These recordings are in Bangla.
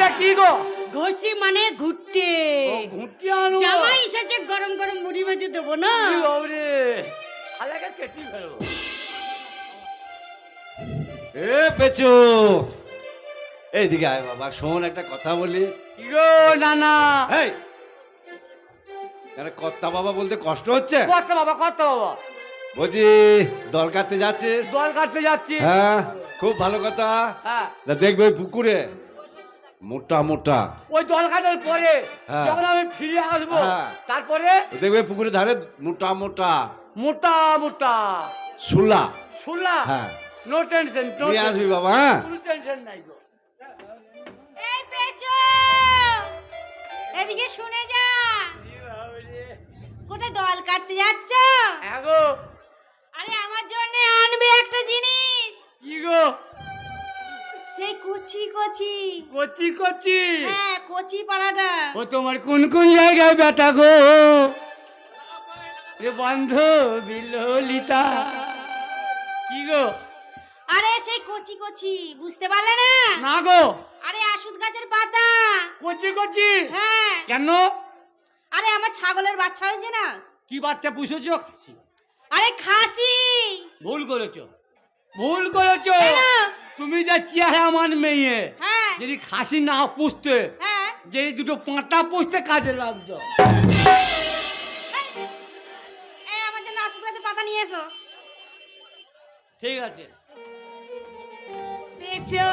এটা কি গো? ঘষি মানে ঘুরতে। ও ঘুঁটি আনো। জামাই এসেছে গরম গরম মুড়ি ভেজে দেবো না? বাবরে? শালাকে কেটে ফেলো। এ পেচু। এইদিকে আয় বাবা শোন একটা কথা বলি। কি গো নানা? এই আরে কর্তা বাবা বলতে কষ্ট হচ্ছে? কত বাবা কত বাবা। বলছি দল কাটতে যাচ্ছিস? জল কাটতে যাচ্ছি। হ্যাঁ খুব ভালো কথা। হ্যাঁ। দেখবে পুকুরে। মোটা মোটা। ওই জল কাটার পরে হ্যাঁ। যখন আমি ফিরে আসব হ্যাঁ। তারপরে দেখবে পুকুরের ধারে মোটা মোটা। মোটা মোটা। সুলা। সুলা? হ্যাঁ। নো টেনশন নিয়ে আসবি বাবা হ্যাঁ। কোনো টেনশন নাই গো। এই পেছো। এদিকে শুনে যা। কোথায় দল কাটতে যাচ্ছ? হ্যাঁ গো। আরে আমার জন্য আনবে একটা জিনিস। কচি কচি। কচি কচি? হ্যাঁ কচি পাড়াটা। ও তোমার কোন কোন জায়গায় ব্যথা গো? এ বন্ধ বিললিতা। কি গো? আরে সেই কচি কচি বুঝতে পারলে না? না গো। আরে আশুদ গাছের পাতা। কচি কচি? হ্যাঁ। কেন? আরে আমার ছাগলের বাচ্চা হয়েছে না? কি বাচ্চা পুষেছো? আরে খাসি। ভুল করেছ। ভুল করেছ? তুমি যা চেহারা আমার মেয়ে হ্যাঁ। যদি খাসি না পুষতে হ্যাঁ। যে দুটো পাঁটা পুষতে কাজে লাগতো। আমার জন্য আশুদ পাতা নিয়ে এসো। ঠিক আছে। পেছো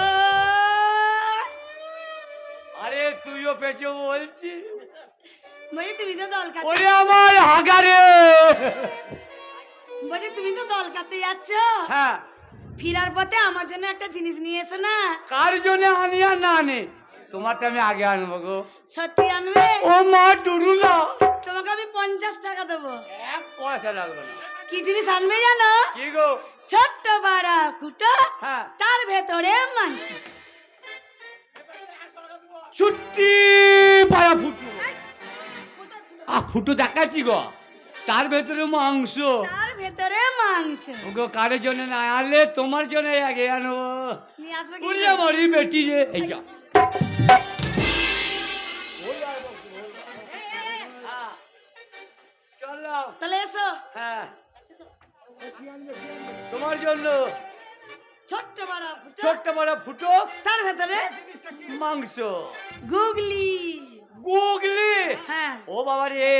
আরে তুইও পেছো বলছি বলছি তুমি তো দল কাটতে ওরে আমার হাগারে। বলছি তুমি তো দল কাটতে যাচ্ছ? হ্যাঁ। ফিরার পথে আমার জন্য একটা জিনিস নিয়ে এসো না। কার জন্য আনি আর না আনি? তোমারটা আমি আগে আনব গো। সত্যি আনবে? ও মা ডুরুলা তোমাকে আমি পঞ্চাশ টাকা দেবো। এক পয়সা লাগবে না। কি জিনিস আনবে জানো? কি গো? ছোট্ট বাড়া কুটো হ্যাঁ। তার ভেতরে মাংস। ছুটি পাড়া ফুটু। আ ফুটু দেখাচ্ছি গো। তার ভেতরে মাংস। তার ভেতরে মাংস। ওগো কারের জন্য না? আনলে তোমার জন্য আগে আনো উড়লে মরি বেটি রে। এই যা। তাহলে এসো। হ্যাঁ। তোমার জন্য। ছোট্ট বাড়া ফুটো। ছোট্ট বড় ফুটো। তার ভেতরে মাংস। গুগলি। গুগলি? হ্যাঁ। ও বাবা রে।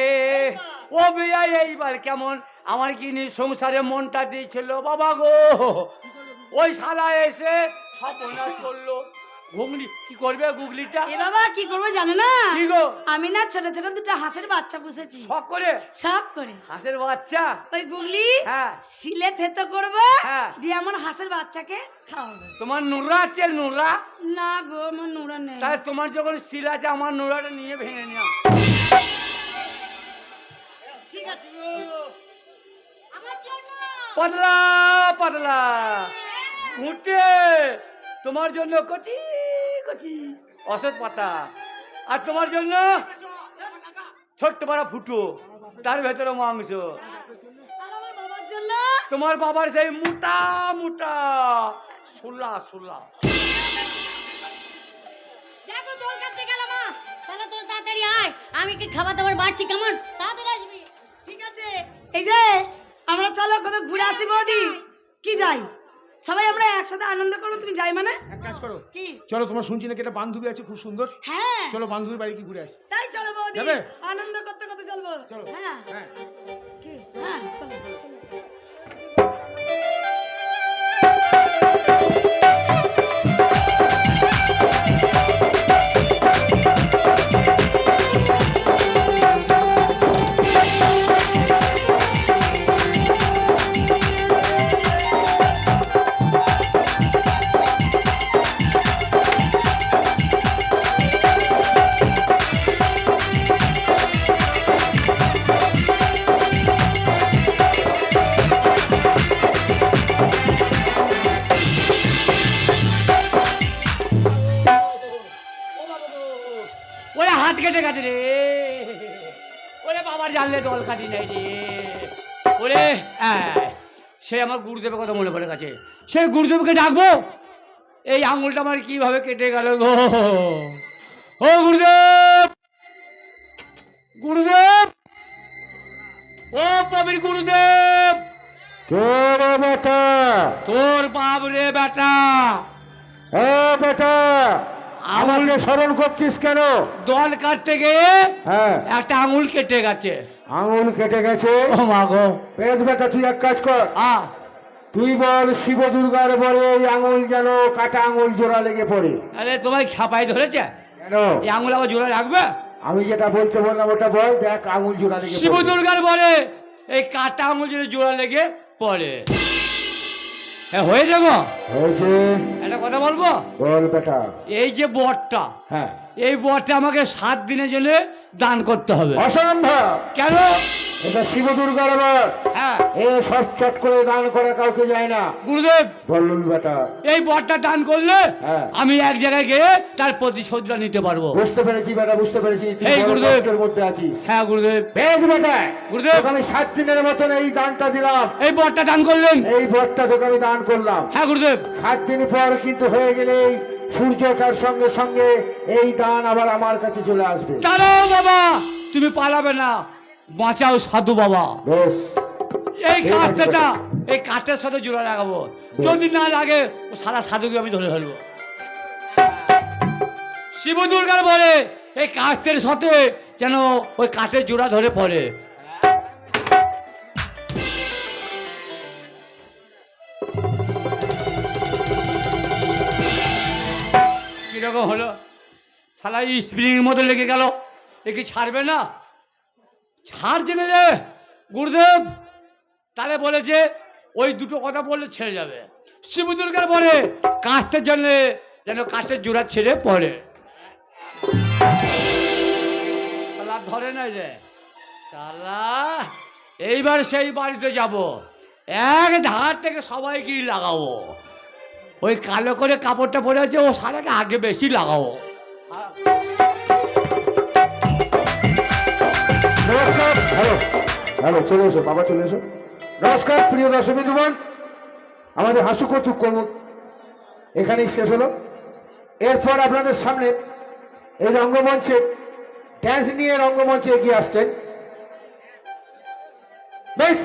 ও বিয়া এইবার কেমন? আমার কি নি সংসারে মনটা দিয়েছিল বাবা গো! ওই শালা এসে বোনাস করল। ঘুগলি কি করবে গুগলিটা এ বাবা কি করব জানো না? কি গো? আমি না ছোট ছোট দুটো হাঁসের বাচ্চা পুষেছি। শখ করে? করে। হাঁসের বাচ্চা? ওই গুগলি হ্যাঁ। শিলে থেতো করব হ্যাঁ। দিয়ে আমার হাঁসের বাচ্চাকে খাওয়াবো। তোমার নুরা আছে নুরা? না গো আমার নোড়া নেই। তাহলে তোমার যখন শিল আছে আমার নুরাটা নিয়ে ভেঙে নিও। পাতলা পাতলা। ঘুটে তোমার জন্য কচি কচি অসৎ পাতা। আর তোমার জন্য ছোট্ট বড় ফুটো তার ভেতরে মাংস। তোমার বাবার সেই মোটা মোটা সোলা সোলা। আমি কি খাবার দাবার বাড়ছি কেমন? এই যে আমরা চলো কোথাও ঘুরে আসি বৌদি। কি যাই? সবাই আমরা একসাথে আনন্দ করব তুমি যাই মানে? এক কাজ করো। কি? চলো তোমার শুনছি নাকি একটা বান্ধবী আছে খুব সুন্দর? হ্যাঁ। চলো বান্ধবীর বাড়ি কি ঘুরে আসি। তাই চলো বৌদি? আনন্দ করতে করতে চলবো। চলো। হ্যাঁ। হ্যাঁ। কি? হ্যাঁ চলো চলো। ওরে হাত কেটে গেছে রে। ওরে বাবার জানলে দল কাটি নাই রে। ওরে সে আমার গুরুদেবের কথা মনে পড়ে গেছে। সেই গুরুদেবকে ডাকবো? এই আঙুলটা আমার কীভাবে কেটে গেল গো? ও গুরুদেব! গুরুদেব! ও প্রবীর গুরুদেব! কে রে বেটা! তোর বাপ রে বেটা! এ বেটা! আমাকে স্মরণ করছিস কেন? দল কাটতে গিয়ে হ্যাঁ। একটা আঙুল কেটে গেছে। আঙুল কেটে গেছে? ও মা গো। বেশ বেটা তুই এক কাজ কর। আ। তুই বল শিব দুর্গার বলে এই আঙুল যেন কাটা আঙুল জোড়া লেগে পড়ে। আরে তোমায় ছাপাই ধরেছে? কেন? এই আঙুল আবার জোড়া রাখবে? আমি যেটা বলতে বললাম ওটা বল দেখ আঙুল জোড়া লেগে শিব দুর্গার বলে এই কাটা আঙুল জোড়া লেগে পড়ে। হ্যাঁ হয়েছে গো। হয়েছে। একটা কথা বলব? বল বেটা। এই যে বটটা হ্যাঁ। এই বটটা আমাকে সাত দিনের জন্য দান করতে হবে। অসম্ভব। কেন? এটা শিব দুর্গার হ্যাঁ। এ সব চট করে দান করা কাউকে যায় না। গুরুদেব! বললুন বেটা। এই বরটা দান করলে হ্যাঁ। আমি এক জায়গায় গিয়ে তার প্রতিশোধটা নিতে পারব। বুঝতে পেরেছি বেটা বুঝতে পেরেছি। এই বড় গুরুদেব। কষ্টের মধ্যে আছিস। হ্যাঁ গুরুদেব। বেশ বেটা। গুরুদেব। আমি সাত দিনের মতন এই দানটা দিলাম। এই বরটা দান করলেন। এই ভোটটা তোকে আমি দান করলাম। হ্যাঁ গুরুদেব। সাত দিন পর কিন্তু হয়ে গেলেই সূর্যটার সঙ্গে সঙ্গে এই দান আবার আমার কাছে চলে আসবে। দাঁড়াও বাবা তুমি পালাবে না। বাঁচাও সাধু বাবা। এই কাজটা এই কাঠের সাথে জোড়া লাগাবো। যদি না লাগে ও সারা সাধুকে আমি ধরে ফেলব। শিব দুর্গার বলে এই কাঠের সাথে যেন ওই কাঠের জোড়া ধরে পড়ে। কীরকম হলো? সালা স্প্রিং মতো লেগে গেল। এ কি ছাড়বে না? ছাড়ছে না রে গুরুদেব। তাহলে বলেছে, ওই দুটো কথা বললে ছেড়ে যাবে। শিব দুর্গার বলে কাস্টের জন্য যেন কাস্টের জোড়া ছেড়ে পড়ে। শালা ধরে নাই রে। সালা এইবার সেই বাড়িতে যাব। এক ধার থেকে সবাই কি লাগাবো। ওই কালো করে কাপড়টা পরে আছে, ও সারাকে আগে বেশি লাগাবো। নমস্কার হ্যালো হ্যালো চলে এসো, বাবা চলে এসো। নমস্কার, প্রিয় দর্শক বিন্দুগণ আমাদের হাসু কৌতুক কর্ম এখানেই শেষ হলো। এরপর আপনাদের সামনে এই রঙ্গমঞ্চে ড্যান্স নিয়ে রঙ্গমঞ্চে এগিয়ে আসছেন। বেশ